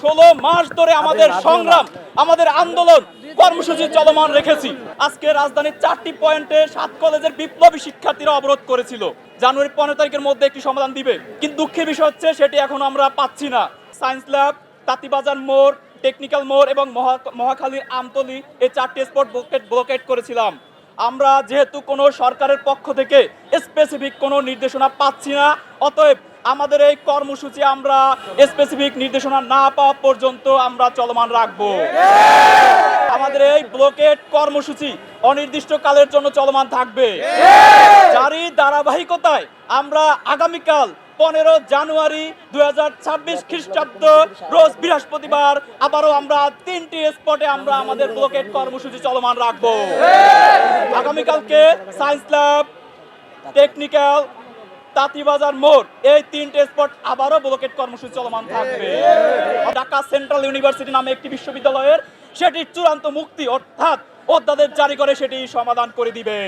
ষোলো মাস ধরে আমাদের সংগ্রাম আমাদের আন্দোলন কর্মসূচি চলমান রেখেছি। আজকে রাজধানীর চারটি পয়েন্টে সাত কলেজের বিপ্লবী শিক্ষার্থীরা অবরোধ করেছিল। জানুয়ারি পনেরো তারিখের মধ্যে একটি সমাধান দিবে। কিন্তু দুঃখের বিষয় হচ্ছে সেটি এখন আমরা পাচ্ছি না। সায়েন্স ল্যাব তাঁতিবাজার মোড় টেকনিক্যাল মোড় এবং মহা- মহাখালীর আমতলি এই চারটি স্পট ব্লকেট ব্লকেট করেছিলাম। আমরা যেহেতু কোনো সরকারের পক্ষ থেকে স্পেসিফিক কোনো নির্দেশনা পাচ্ছি না অতএব আমাদের এই কর্মসূচি আমরা স্পেসিফিক নির্দেশনা না পাওয়া পর্যন্ত আমরা চলমান রাখব। আমাদের এই ব্লকেট কর্মসূচি অনির্দিষ্টকালের জন্য চলমান থাকবে। যারই ধারাবাহিকতায় আমরা আগামীকাল পনেরো জানুয়ারি দুই হাজার ছাব্বিশ খ্রিস্টাব্দ রোজ বৃহস্পতিবার আবারও আমরা তিনটি স্পটে আমরা আমাদের ব্লকেট কর্মসূচি চলমান রাখব। আগামীকালকে সায়েন্স ল্যাব টেকনিক্যাল তাঁতিবাজার মোড় এই তিনটে স্পট আবারও ব্লকেট কর্মসূচি চলমান থাকবে। ঢাকা সেন্ট্রাল ইউনিভার্সিটি নামে একটি বিশ্ববিদ্যালয়ের সেটির চূড়ান্ত মুক্তি অর্থাৎ অধ্যাদেশ জারি করে সেটি সমাধান করে দিবে।